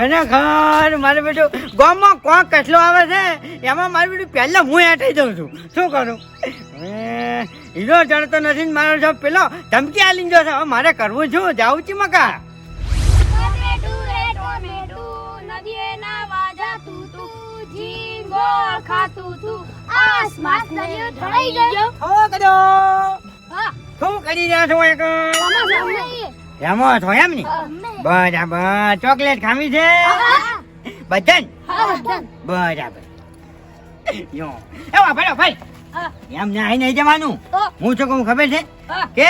ખરેખર મારે બેટું ગામમાં કોક કચલો આવે છે એમાં મારું બેટું પહેલાં હું એઠી જઉં છું. શું કરું? હીરો ચડતો નથી ને મારો જો પેલો ધમકી આલી ગયો છે. હવે મારે કરવું છું જાઉં છું મકા. શું કરી રહ્યા છો એક? એમાં છો એમ ને? બરાબર. ચોકલેટ ખાવી છે? બધાને બરાબર. યો. એ વાપરો ભાઈ એમ ના નહીં જવાનું. હું શું કહું ખબર છે? કે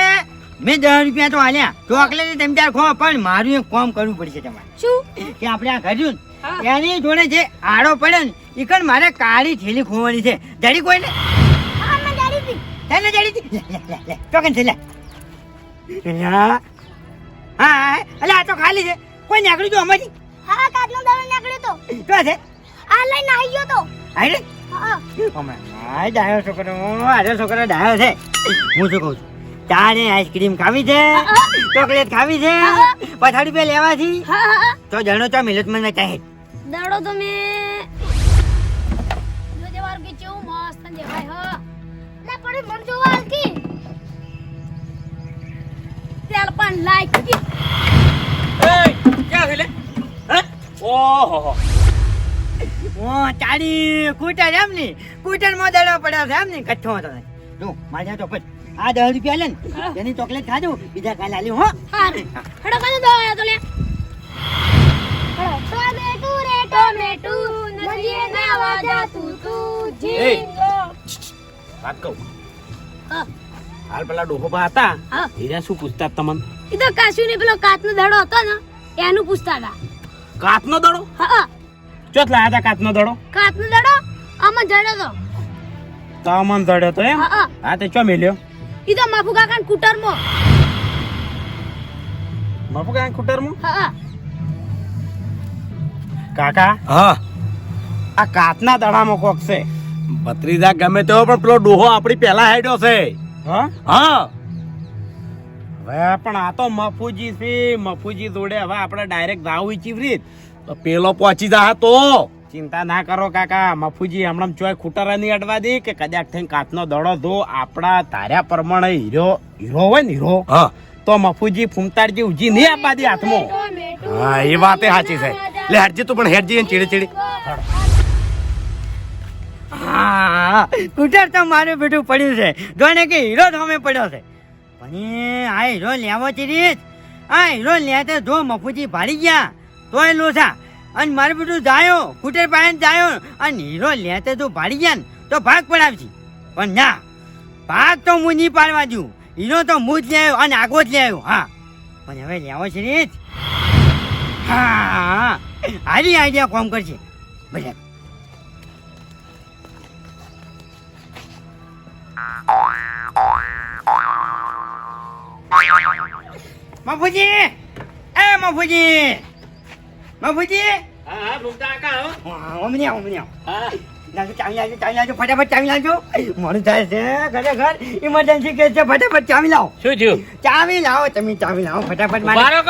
મેં દસ રૂપિયા તો આલ્યા. ચોકલેટ તેમ ત્યાં ખો પણ મારું એક કોમ કરવું પડશે તમારે. શું? કે આપણે આ કર્યું ને એની જોડે જે આડો પડે ને એ મારે કાળી થેલી ખોવાની છે. જડી કોઈ ને હા મેં જાણી હતી તને જડી. ચોકન છે લે. હા અલે આ તો ખાલી છે. કોઈ નીકળ્યું તો અમારી? હા કાચનો દાડો નીકળ્યો તો. તો છે? આ લઈને આવી ગયો તો. હાઈ હા. ડાયો છોકરો આજે છોકરો ડાયો છે. હું શું કહું છું? તારે આઈસ્ક્રીમ ખાવી છે ચોકલેટ ખાવી છે પછાડી રૂપિયા પે લેવાથી. તો જણો ચા મિલત મને ચાહે. દાડો તો તેલ પણ લાઈક કી ક્યાં છે હે? ઓહો ઓ ચાડી કૂટર એમ ની. કૂટરમાં દડો પડ્યો છે એમ ની કચ્છો તો જો મારે તો પછી આ દસ રૂપિયા લે ને એની ચોકલેટ ખાજો બીજા કાલે આલી હો. હાર હડો કને દો આયા તો લે. ટોમેટુ રે ટોમેટુ નદીએ નાવા જાતું તું જીંગો વાત કહું. હા. હાલ પેલા ડોહોબા હતા. હા. હીરા શું પૂછતા તમને? ઈ તો કાશી ને પેલો કાચનો ધડો હતો ને એનું પૂછતા હતા. કાચનો દડો? હા. ચોથ લાયા હતા કાચનો દડો? કાચનો દાડો આમાં જડ્યો તો. તામન દડ્યો તો એમ? હા તે ચો મેલ્યો? ઈ તો માફુ કાકા કુટરમાં. બાપુ કાંઈ કુટરમાં? હા હા. કાકા? હા. આ કાચના દડામાં કોક છે. ભત્રીજા ગમે તેવો પણ પેલો ડોહો આપણી પહેલા હેડ્યો છે. હા? હા. હવે પણ આ તો મફુજી છે. મફુજી જોડે હવે આપણે ડાયરેક્ટ જાવું ચીવરીત તો પેલો પહોંચી જા તો. ચિંતા ના કરો કાકા. મફુજી હમણાં ચોય ખૂટરા નહીં અડવા દે કે કદાચ થઈને કાચનો દડો ધો આપણા તાર્યા પ્રમાણે હીરો હીરો હોય ને હીરો હા. તો મફુજી ફૂમતાડજી ઉજી નહીં આપવા દે હાથમાં. હા એ વાતે સાચી છે. લે હેડજી તું પણ હેડજી ચીડી ચીડી. હા, કૂટર તો મારું બેઠું પડ્યું છે. જોને કે હીરો સામે પડ્યો છે. પણ આ હીરો લેવો ચીરીશ આ હીરો લેતે જો મફુજી ભાડી ગયા, તોય લોસા. અને મારું બેટું જાયો, કુટર પાસે જાયો. અને હીરો લેતે જો ભાડી ગયા ને, તો ભાગ પડાવશે. પણ ના, ભાગ તો હું નહીં પાડવા દઉં. હીરો તો હું જ આવ્યો અને આગો જ આવ્યો, હા. પણ હવે લેવો છે રીત હા હારી આઈડિયા કોમ કરશે. બરાબર મફુજી! એ મફુજી! મફુજી! હા હા ફૂમતા કાકા ઓમની ઓમની હા. લાવજો, ચાવી લાવજો ચાવી લાવજો ફટાફટ ચાવી લાવજો. મોડું થાય છે ખરેખર ઇમરજન્સી કેસ છે ફટાફટ ચાવી લાવો. શું થયું? ચાવી લાવો તમે ચાવી લાવો ફટાફટ મારો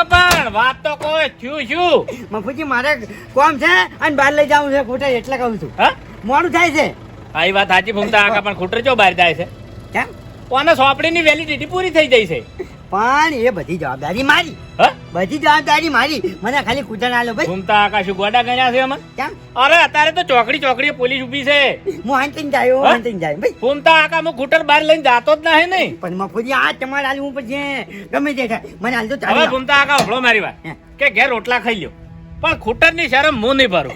વાત તો કોઈ થયું શું? મફુજી મારે કોમ છે અને બહાર લઈ જવું છે ખોટા એટલે કહું છું. હા? મોડું થાય છે. આ ઈ વાત સાચી ફૂમતા આખા પણ ખૂટર ચો બહાર જાય છે? કેમ? કોને સોપડીની વેલિડિટી પૂરી થઈ જાય છે. પણ એ બધી જવાબદારી મારી. બધી જવાબદારી મારી. મને ખાલી કૂટર આલો ભાઈ. ઘૂમતા આકાશ ગોડા ગણ્યા છે એમાં? કેમ? અરે અત્યારે તો ચોકડી ચોકડી પોલીસ ઊભી છે. હું હાંટીને જાય હું હા? જાય ભાઈ. ઘૂમતા આકા હું ખૂટર બહાર લઈને જાતો જ નહીં નહીં. પણ મફુજી આ તમારે હાલ હું પછી ગમે તે થાય. મને આલ તો ચાલે હવે. ફૂમતા કાકા હભળો મારી વાત. કે ઘેર રોટલા ખાઈ લ્યો. પણ ખૂટરની શરમ હું નહીં ભરું.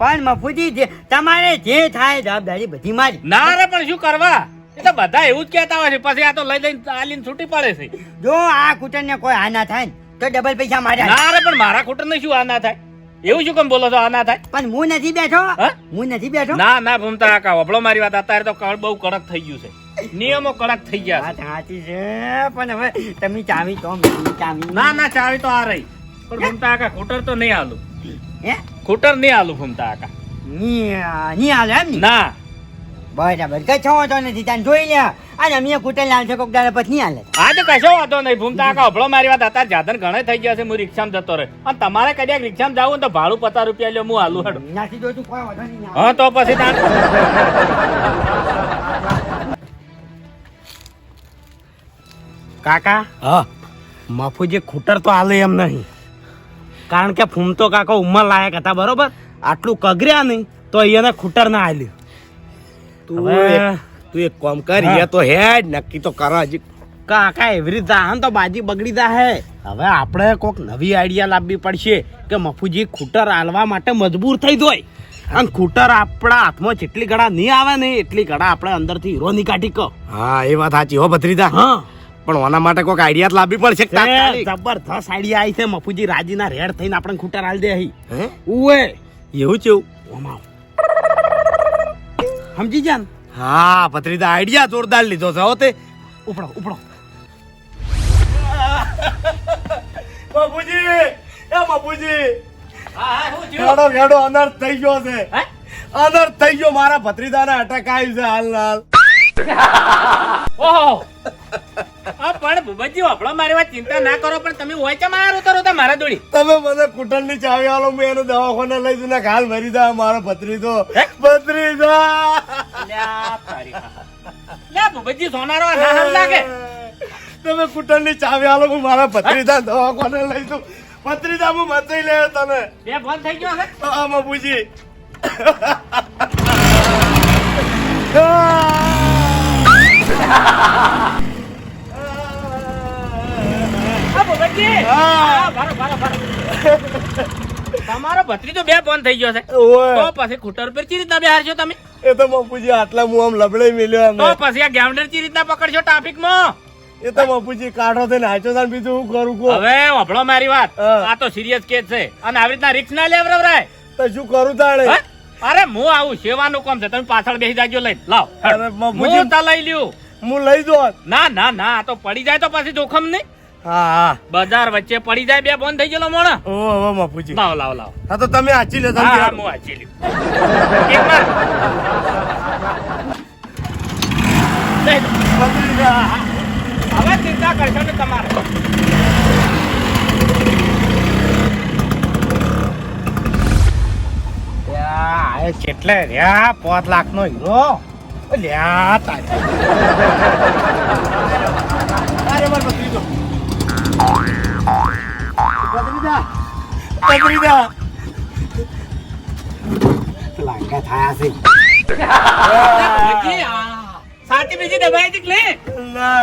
પણ મફુજી જે તમારે જે થાય જવાબદારી બધી મારી. ના રે પણ શું કરવા? એ તો બધા એવું જ કહેતા હોય છે. પછી આ તો લઈ લઈને આલીને છૂટી પડે છે. જો આ કૂટર ને કોઈ આ ના થાય ને તો ડબલ પૈસા માર્યા. ના રે પણ મારા ખૂટર ને શું આ ના થાય? એવું શું કેમ બોલો છો આ ના થાય? પણ હું નથી બેઠો. હા? નથી બેઠો. ના ના ભૂમતા કાકા વપડો મારી વાત. અત્યારે તો કળ બહુ કડક થઈ ગયું છે. નિયમો કડક થઈ ગયા વાત સાચી છે પણ હવે તમે ચાવી તો ચાવી. ના ના ચાવી તો આ રહી. પણ ભૂમતા કાકા ખૂટર તો નહીં આલું હે? ખૂટર નહીં આલું ભૂમતા આકા ની ની હાલે એમ ને? ના. બરાબર કઈ છો તો નથી તાન જોઈ લે. અને અમે કુટલ લાલ છે કોક દાડે પછી નહીં હાલે હા તો કશો વાંધો નહીં ભૂમતા આકા હભળો મારી વાત. અત્યારે જાધન ઘણે થઈ ગયા છે હું રિક્ષામાં જતો રહે અને તમારે કદાચ રિક્ષામાં જવું તો ભાડું પચાસ રૂપિયા લ્યો હું હાલું હડું. નાસી દો તું કોઈ વાંધો નહીં હા તો પછી તાણ કાકા હા. મફુજી ખૂટર તો હાલે એમ નહીં. કારણ કે ફૂમતો કાકો ઉંમર લાયક હતા બરોબર? આટલું કગર્યા નહીં તો એને ખૂટર ના હાલ્યું તું તું એક કામ કર એ તો હેડ નક્કી તો કરો હજી. કાકા એવી રીતે આમ તો બાજી બગડી જા હે હવે આપણે કોક નવી આઈડિયા લાવવી પડશે કે મફુજી ખૂટર આલવા માટે મજબૂર થઈ દોય અને ખૂટર આપણા હાથમાં જેટલી ગળા નહીં આવે ને એટલી ગળા આપણે અંદરથી હીરો ની કાઢી કહો હા એ વાત સાચી હો ભત્રીજા. હા. પણ ઓના માટે કોઈક આઈડિયા જ લાવવી પડશે તે જબરદસ્ત આઈડિયા આવી છે. મફુજી રાજીના રેડ થઈને આપણે ખૂટા હાલ દે અહીં હે? ઉએ એવું છે સમજી જા ને? હા ભત્રીજા આઈડિયા જોરદાર લીધો છે તે. ઉપડો ઉપડો. બાપુજી એ બાપુજી હા હા શું થયું? ખેડો ખેડો અનર્થ થઈ ગયો છે? અનર્થ થઈ ગયો મારા ભત્રીજાને અટક આવ્યું છે હાલ હાલ. ઓહો. પણ ભૂપતજી હભળો મારી વાત ચિંતા ના કરો પણ તમે હોય છે મારા રોતા રોતા મારા દોડી તમે મને કુટરની ચાવી આલો મેં એનો દવાખાને લઈ જઈને હાલ ભરી દા મારો ભત્રીજો તો. ભત્રીજા લ્યા તારી હા. લ્યા ભૂપતજી સોનારો ના હાલ લાગે. તમે કુટરની ચાવી આલો હું મારા ભત્રીજા દવાખાને લઈ જઉં ભત્રીજા હું મચાઈ લે તને. બે ફોન થઈ ગયો હે? આ બાપુજી. હા ભૂપતજી હા. હા, ભારો, ભારો, ભારો. તમારો ભત્રીજો બે ફોન થઈ ગયો છે. તો પછી ખૂટર પર ચી રીતના બેહારશો તમે? એ તો બાપુજી આટલા હું આમ લબડે મિલ્યો તો પછી આ ગેમડર ચી રીતના પકડશો ટ્રાફિકમાં એ તો બાપુજી કાઢો થઈને હાચો બીજું હું કરું કો હવે વભળો મારી વાત. આ તો સિરિયસ કેસ છે. અને આવી રીતના રિક્સ ના લેવરાય તો શું કરું તાણે? અરે હું આવું સેવાનું કામ છે. તમે પાછળ બેસી જાજો લઈ લાવ. અરે બાપુજી. હું તા લઈ લ્યું. હું લઈ દો ના ના ના આ તો પડી જાય તો પછી જોખમ નહીં. હા બજાર વચ્ચે પડી જાય બે બંધ થઈ ગયેલો મોણ. ઓ હો બાપુજી લાવ લાવ લાવ. હા તો તમે હાચી લે હા હા હું આચી લ્યું. એક માર. હવે ચિંતા કરશો ને તમારે. કેટલે રહ્યા પાંચ લાખ નો હીરો. લ્યા તારે. મારો ભત્રીજો. લાંગા થયા છે. સાચી બીજી દબાઈ હતી લે.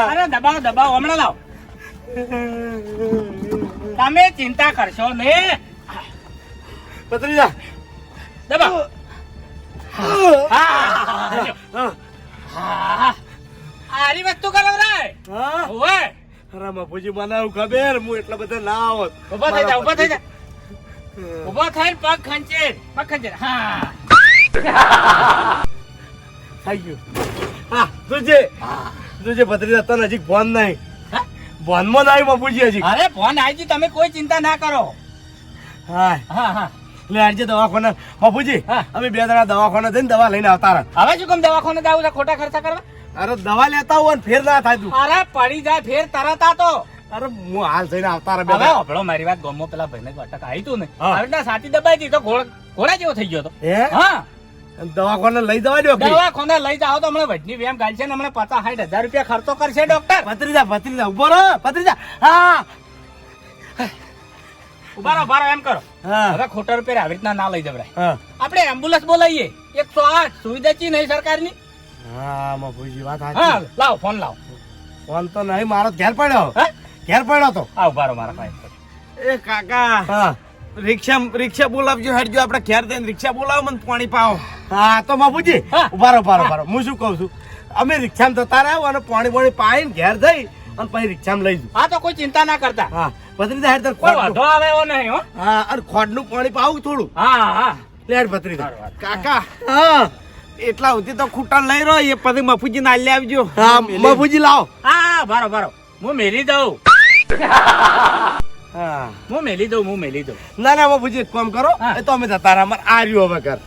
અરે દબાવો દબાવો હમણાં લાવ. તમે ચિંતા કરશો ને ભત્રીજા. દબાવો. હા. હા. હા. આરી વસ્તુ કરાવરાય હા? અરે બાપુજી મને એવું ખબર હું એટલા બધા ના આવત. ઊભા થઈ જા ઊભા થઈ જા. ઊભા થઈને પગ ખંચે પગ ખંચે હા. થઈ ગયું. હા તુજે તુજે ભત્રીજા તને નજીક ફોન નહીં? ફોનમાં નહીં બાપુજી હજી. અરે ફોન આવી તમે કોઈ ચિંતા ના કરો. હા. હા હા. લે આજે દવાખાના. બાપુજી હા. અમે બે જણા દવાખાને જઈને દવા લઈને આવતા હવે શું કેમ દવાખાને જાવ છે? ખોટા ખર્ચા કરવા? અરે દવા લેતા હોય ને ફેર ના થાય તું. અરે પડી જાય ફેર તરત આ તો અરે હું હાલ થઈને આવતા રે હવે જણા. મારી વાત ગમો પેલા ભાઈને અટક આવી તું ને. હવે સાચી દબાઈ હતી તો ઘોડ- ઘોડા જેવો થઈ ગયો તો. હે? હા. દવાખાને લઈ જવા દો દવાખાને લઈ જાવ તો હમણાં વજની વેમ ગાલશે ને હમણાં પચાસ સાઠ હજાર રૂપિયા ખર્ચો કરશે ડોક્ટર ભત્રીજા ભત્રીજા ઊભો રહો ભત્રીજા. હા. ઊભા રહો ઊભા એમ કરો. હવે ખોટા રૂપિયા આવી રીતના ના લઈ જવરાય હા. આપણે એમ્બ્યુલન્સ બોલાવીએ. એકસો આઠ સુવિધા ચી નહીં સરકારની. હા વાત હા લાવો ફોન લાવો. ફોન તો નહીં મારો ઘેર પડ્યો. હા? ઘેર પડ્યો તો. આ ઊભા રહો મારા ભાઈ. એ કાકા હા. રિક્ષા રિક્ષા બોલાવજો હેડજો આપણે ઘેર જઈને રિક્ષા બોલાવો મને પાણી પાવો. હા તો બાપુજી હા. ઊભા રહો ઊભા રહો, ઊભા રહો. હું શું કહું છું? અમે રિક્ષામાં જતા રહ્યા અને પાણી પાણી પાઈને ઘેર જઈ અને પછી રિક્ષામાં લઈ જઉં. હા તો કોઈ ચિંતા ના કરતા. હા ભત્રીજા હેડ તર કોઈ વાંધો આવે એવો નહીં હો. હા અને ખોટનું પાણી પાવું થોડું. હા હા. લેડ ભત્રીજા. કાકા. હા. એટલા સુધી તો ખૂટા લઈ રહ્યો એ પછી મફુજી ના લે આવજો. હા મફુજી લાવો. હા બારો બારો હું મેલી દઉં. હા. હું મેલી દઉં હું મેલી દઉં. ના ના મફુજી કોમ કામ કરો. એ તો અમે જતા રહ્યા અમારે આ રહ્યું હવે ઘર.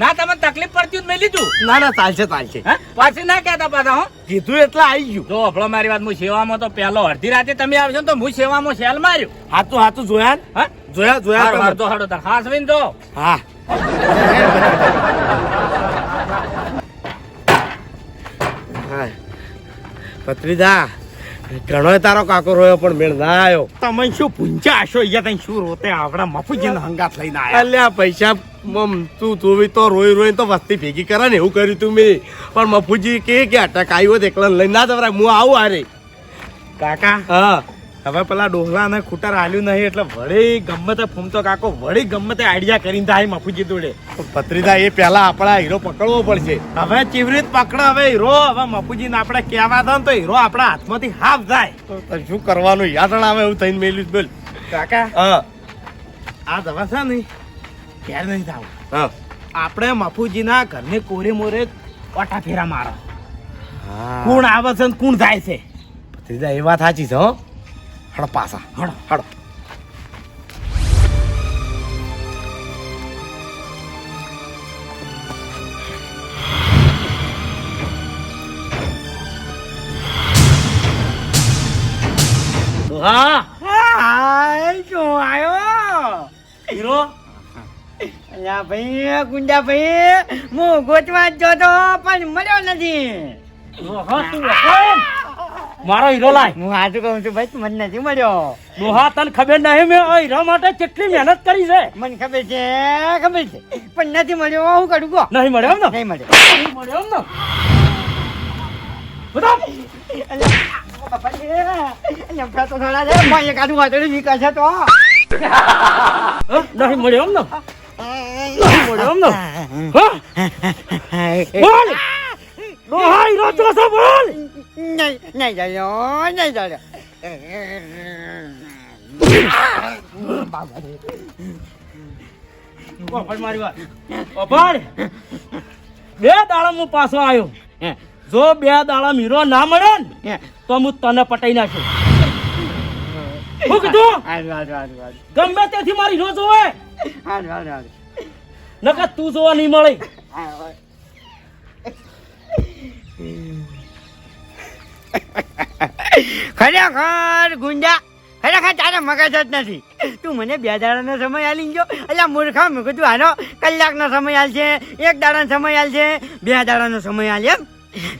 ના તમને તકલીફ પડતી હોય તો મેં લીધું ના ના ચાલશે ચાલશે. હે? પાછી ના કહેતા પાછા હો? કીધું એટલે આવી ગયું. તો હભળો મારી વાત હું સેવામાં તો પહેલો અડધી રાતે તમે આવશો ને તો હું સેવામાં સેલ માર્યું. હાથું હાથું જોયા ને? હા? જોયા જોયા તમે? તો હાડો તાર ખાસ વિન તો હા. હા. પત્રીદા ઘણો તારો કાકો રોયો પણ મેળ ના આવ્યો તમે શું પૂંચા હશો? અહીંયા તઈ શું રોતે આપણા મફુજીને હંગાત લઈને આવ્યા અલ્યા પૈસા મમ તું જોવી તો રોઈ રોઈ તો વસ્તી ભેગી કરે ને એવું કર્યું તું મેં. પણ મફુજી કે કે અટક આવ્યો એકલા લઈને ના દવરાય હું આવું આરે કાકા હા. હવે પેલા ડોહલા ને ખૂટર હાલ્યું નહીં એટલે વળી ગમે તે ફૂમતો કાકો વળી ગમે તે આઈડિયા કરીને થાય મફુજી જોડે. ભત્રીજા એ પેલા આપણા હીરો પકડવો પડશે. હવે ચીવરીત પકડો હવે હીરો? હવે મફુજીને આપણે કહેવા દો ને તો હીરો આપણા હાથમાંથી હાફ જાય. તો શું કરવાનું? યાદ આવે એવું થઈને મેલ્યું બોલ. કાકા હા. આ દવા છે ને ક્યારે નહીં થાવ હા. આપણે મફુજીના ઘરની કોરે મોરે ઓટા ફેરા મારો. હા. કોણ આવે છે ને કોણ જાય છે? ભત્રીજા એ વાત સાચી છે હો. હડો પાછા હડો હડો હા હાય શું આવ્યો હીરો અલ્યા ભાઈ ગુંડા ભાઈ હું ગોતવા જ જોતો પણ મળ્યો નથી. મારો હીરો લાય. હું હાજુ કહું છું ભાઈ મને નથી મળ્યો. દોહા તને ખબર નહીં મેં આ હીરા માટે કેટલી મહેનત કરી છે. મને ખબર છે ખબર છે. પણ નથી મળ્યો હું કરું કહો. નહીં મળ્યો એમ ને નહીં મળ્યો. નહીં મળ્યો એમ ને તો થોડા. મોંએ કાઢું વાતોડી નીકળશે તો. નહીં મળ્યો એમ ને નહીં મળ્યો એમ ને હા? બોલ. ડોહા હીરો તો બોલ. નહીં નહીં ચાલ્યો નહીં ઓફર મારી વાત ઓફર બે દાડા હું પાછો આવ્યો. જો બે દાડા હીરો ના મળે ને તો હું તને પટાઈ નાખ્યો શું કીધું. ગમે તેથી મારી હીરો જોવે. નકર તું જોવા નહીં મળે. ખરેખર ગુંડા ખરેખર તારે મગજ જ નથી. તું મને બે દાડાનો સમય આલી ગયો. એટલે મૂર્ખા મૂકું તું આનો કલાકનો સમય આલશે એક દાડાનો સમય આલશે બે દાડાનો સમય આલે એમ.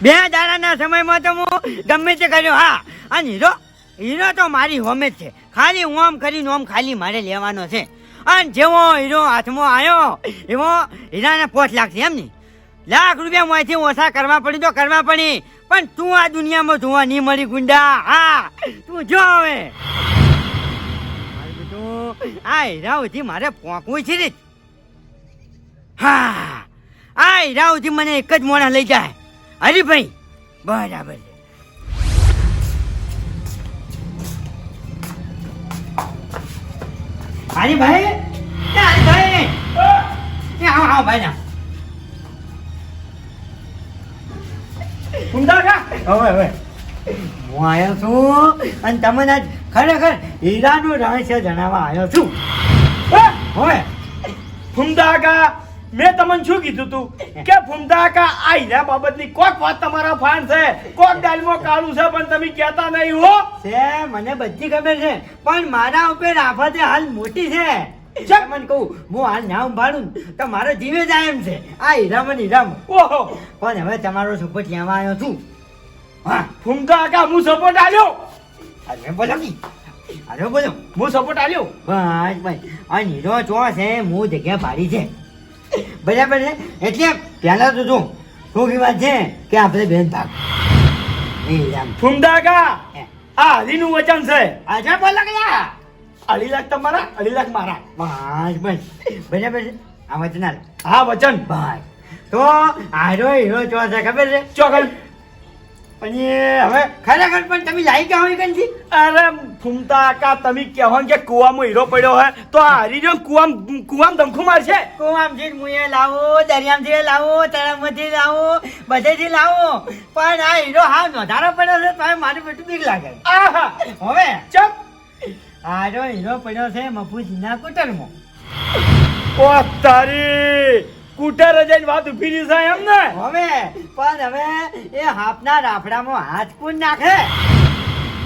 બે દાડાના સમયમાં તો હું ગમે તે કર્યો, હા. અને હીરો હીરો તો મારી હોમે જ છે. ખાલી હું આમ કરીને આમ ખાલી મારે લેવાનો છે. અને જેવો હીરો હાથમાં આવ્યો, એવો હીરાને પોચ લાગશે એમ ની લાખ રૂપિયા મોંથી ઓછા કરવા પડી તો કરવા પડી. પણ તું આ દુનિયામાં જોવા નહીં મળી ગુંડા. હા, તું જો હવે. આ હીરા મારે પોંકવું છે રે. હા, આ હીરા મને એક જ મોણા લઈ જાય. હરીભાઈ, બરાબર. હરીભાઈ? હરીભાઈ? આવો આવો ભાઈ ના સુંદર કા હવે હવે. હું આવ્યો છું અને તમને આજ ખરેખર હીરાનું રહસ્ય જણાવવા આવ્યો છું. હવે. ફૂમદાકા મેં તમને શું કીધું તું? કે ફૂમદાકા આ હીરા બાબતની કોક વાત તમારા ફાન છે. કોક દાલમાં કાળું છે પણ તમે કહેતા નહીં હો. છે મને બધી ખબર છે. પણ મારા ઉપર આફતે હાલ મોટી છે. મને કહું હું હાલ ના ઉભાડું તો મારો જીવે જાય એમ છે. આ હીરામાં હીરામ ઓહો. પણ હવે તમારો સપોર્ટ લેવા આવ્યો છું. હા. ફૂમદાકા હું સપોર્ટ આલ્યો? અરે બોલો કી. અરે બોલો. હું સપોર્ટ આલ્યો? બસ ભાઈ આ નીરો ચો છે હું જગ્યા ભાડી છે. બરાબર છે? એટલે પહેલા તો જો શું વાત છે કે આપણે બેન ભાગ. આમ ફૂમદાકા આ હરીનું વચન છે. આજે બોલો ગયા અઢી લાખ તમારા અઢી લાખ મારા. ભાઈ ભાઈ. બરાબર છે? આ વચનાલ હા વચન? ભાઈ. તો આરો હીરો ચો છે ખબર છે? ચોકન પણ એ હવે ખરેખર પણ તમે લાવી ગયા હોય કંઈ અરે ફૂમતા કા તમે કહેવા કે કુવામાં હીરો પડ્યો હે તો આ હરીનો કુવામ કુવામ દમખું મારશે? કુવામથી મુએ લાવો દરિયામથી લાવો તળાવમાંથી લાવો બધેથી લાવો. પણ આ હીરો હા નોંધારો પડ્યો છે તો મારું બેટું બીક લાગે આહા. હવે ચપ આરો હીરો પડ્યો છે મફુજીના કુટરમાં. ઓ તારી કુટર જઈને વાત ઊભી રહી છે એમ ને? હવે પણ હવે એ હાફના રાફડામાં હાથ કુન નાખે?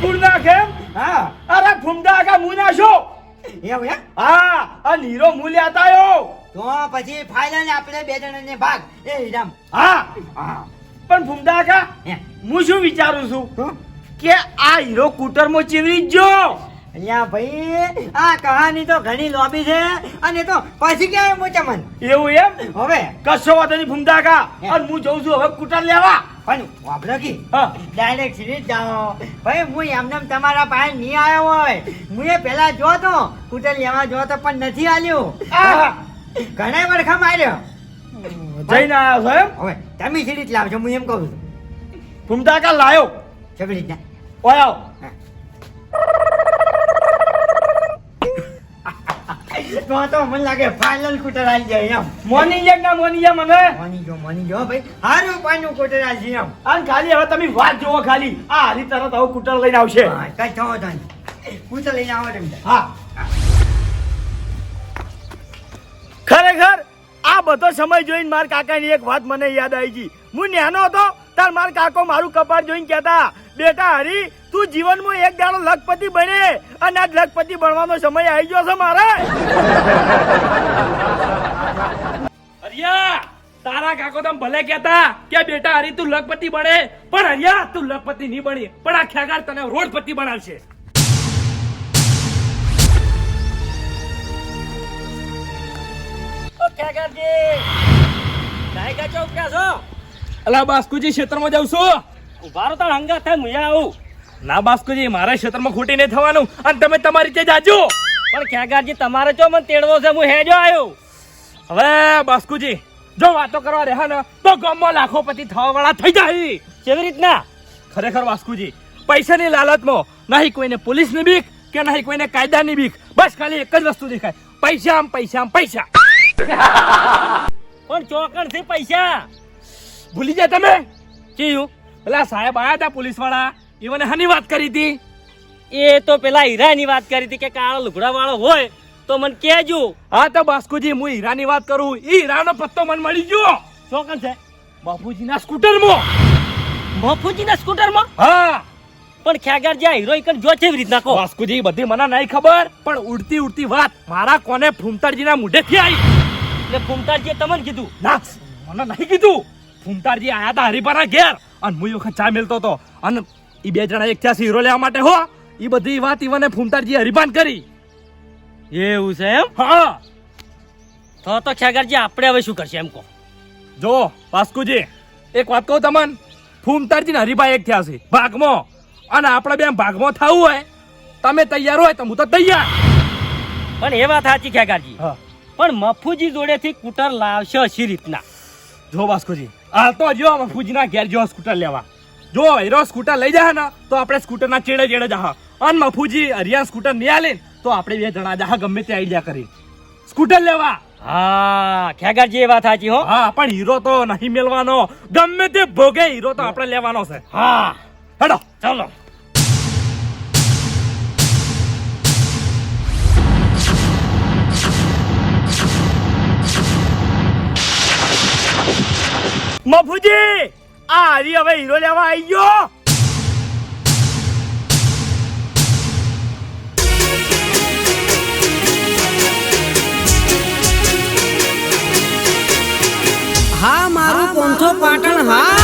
કુણ નાખે? હા. અરે ફૂમતા આગા હું નાશો એવું એમ? હા આ નીરો લેતા આવ્યો તો પછી ફાઇનલ આપણે બે જણાને ભાગ. એ હીરામ. હા. હા. પણ ફૂમદા કાકા હું. શું વિચારું છું? કે આ હીરો કુટરમાં ચીવરી જો અહીંયા ભાઈ આ કહાની તો ઘણી લોબી છે અને તો પછી ક્યાંય આવ્યો મન? એવું એમ? હવે. કશો વાંધો નહીં કાકા અને હું જઉં છું હવે કુટર લેવા. પણ વાપરો કી. હા. ડાયરેક્ટ સીધી જાઓ. ભાઈ હું એમને તમારા પાસે નહીં આવ્યો હોય. હું એ પહેલા જો તો કુટર લેવા જો તો પણ નથી આલ્યું. ઘણા વડખા માર્યો. જઈને આવ્યો છો એમ? હવે તમે સીધી જ લાવજો હું એમ કહું છું. ફૂમતા કાકા લાયો રીતના ઓય તો તો મને લાગે ફાઇનલ કુટર આવી જાય એમ. મોની જાય ના મોની જાય મને. મોની જો મોની જો ભાઈ. હારું પાનું કુટર આવી જાય એમ. અને ખાલી હવે તમે વાત જોવો ખાલી. આ હરી તરત હવે કુટર લઈને આવશે. કઈ થવો તો કુટર લઈને આવો તમે. હા. ખરેખર આ બધો સમય જોઈને મારા કાકાની એક વાત મને યાદ આવી ગઈ. હું નાનો હતો તાર માર કાકો મારું કપાળ જોઈને કહેતા બેટા હરી તું જીવનમાં એક દાડો લખપતિ બને અને આજ લખપતિ બનવાનો સમય આવી ગયો છે મારે. હરિયા તારા કાકો તમ ભલે કહેતા કે બેટા હરી તું લખપતિ બને. પણ હરિયા તું લખપતિ નહીં બની. પણ આ ખ્યાગાર તને રોડપતિ બનાવશે. ઓ ખ્યાગારજી નાયકા ચોક ક્યાં છો? અલા બાસ્કુજી ક્ષેત્રમાં જાઉં છું. ઉભારો તો હંગા થાય મુયા આવું. ના બાસ્કુજી મારા ક્ષેત્રમાં ખોટી નહીં થવાનું. અને તમે તમારી રીતે જાજો. પણ ખ્યાગારજી તમારે જો મને તેડવો છે હું હેજો આવ્યો હવે બાસ્કુજી જો વાતો કરવા રહ્યા ને તો ગામમાં લાખોપતિ થવા વાળા થઈ જાય. કેવી રીતના? ખરેખર વાસ્કુજી પૈસાની લાલચમાં નહીં કોઈને પોલીસની બીક કે નહીં કોઈને કાયદાની બીક. બસ ખાલી એક જ વસ્તુ દેખાય. પૈસા આમ પૈસા. આમ પૈસા પણ ચોકડથી પૈસા. ભૂલી જાય તમે? કેયું? પેલા સાહેબ આયા હતા પોલીસવાળા મને હની વાત કરી હતી? એ તો પેલા હીરાની વાત કરી હતી કે કાળો લુગડા વાળો હોય તો મને કહેજો. હા તો બાસ્કુજી હું હીરાની વાત કરું. ઈ હીરાનો પત્તો મને મળી ગયો. ચોકન છે? બાપુજીના સ્કૂટરમાં. મફુજીના સ્કૂટરમાં? હા. પણ ખ્યાગર જ્યાં હીરો ઈકન જો છે રીતના કહો. વાસ્કુજી બધી મને નહીં ખબર પણ ઉડતી ઉડતી વાત મારા કોને ફૂમતારજીના મુઢેથી આવી? એટલે ફૂમતાડજીએ તમને કીધું. ના મને નહીં કીધું. ફૂમતારજી આયા હતા હરિપરા ઘેર. અને હું વખત ચા મેલતો હતો અને એ બે જણા એક થયા છે હીરો લેવા માટે હો. એ બધી વાત ઈવને ફૂમતારજી હરિભાન કરી. એવું છે એમ? હા. તો તો ખેગરજી આપણે હવે શું કરશે એમ કહો. જો વાસ્કુજી એક વાત કહું તમને. ફૂમતારજી ને હરિભાઈ એક થયા છે ભાગમાં. અને આપણે બે ભાગમાં થવું હોય તમે તૈયાર હોય તો હું તો તૈયાર. પણ એ વાત સાચી ખેગારજી. હા. પણ મફુજી જોડેથી કુટર લાવશે અશી રીતના? જો બાસ્કોજી હાલ તો જો મફુજીના ઘેર જો સ્કૂટર લેવા. જો હીરો સ્કૂટર લઈ જાય ને તો આપણે સ્કૂટરના ચેડે ચેડે જાહ. અને મફુજી હરિયા સ્કૂટર નહીં આલે તો આપણે બે જણા જાહ ગમે તે આઈડિયા કરી. સ્કૂટર લેવા. હા ખ્યાગારજી એ વાત સાચી હો. હા પણ હીરો તો નહીં મેળવાનો. ગમે તે ભોગે હીરો તો આપણે લેવાનો છે. હા. હેડો. ચાલો. મફુજી આ હરી હવે હીરો લેવા આવી હા મારું પોંથો પાટણ હા.